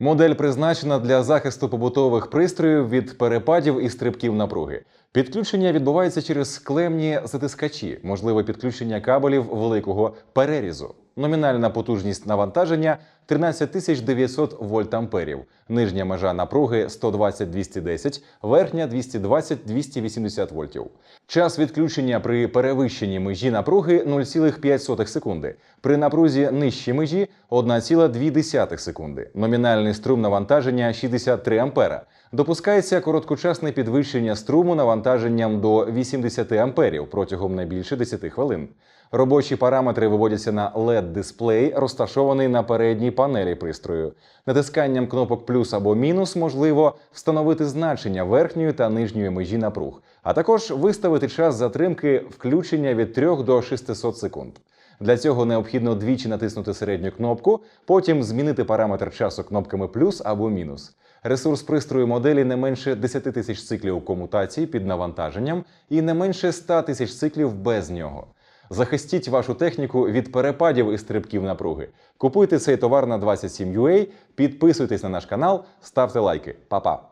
Модель призначена для захисту побутових пристроїв від перепадів і стрибків напруги. Підключення відбувається через склемні затискачі, можливе підключення кабелів великого перерізу. Номінальна потужність навантаження 13 900 вольтамперів. Нижня межа напруги 120-210, верхня 220-280 вольтів. Час відключення при перевищенні межі напруги 0,5 секунди. При напрузі нижчій межі 1,2 секунди. Номінальний струм навантаження 63 ампера. Допускається короткочасне підвищення струму навантаженням до 80 амперів протягом не більше 10 хвилин. Робочі параметри виводяться на LED-дисплей, розташований на передній панелі пристрою. Натисканням кнопок плюс або мінус можливо встановити значення верхньої та нижньої межі напруг, а також виставити час затримки включення від 3 до 600 секунд. Для цього необхідно двічі натиснути середню кнопку, потім змінити параметр часу кнопками плюс або мінус. Ресурс пристрою моделі не менше 10 тисяч циклів комутації під навантаженням і не менше 100 тисяч циклів без нього. Захистіть вашу техніку від перепадів і стрибків напруги. Купуйте цей товар на 27UA, підписуйтесь на наш канал, ставте лайки. Па-па!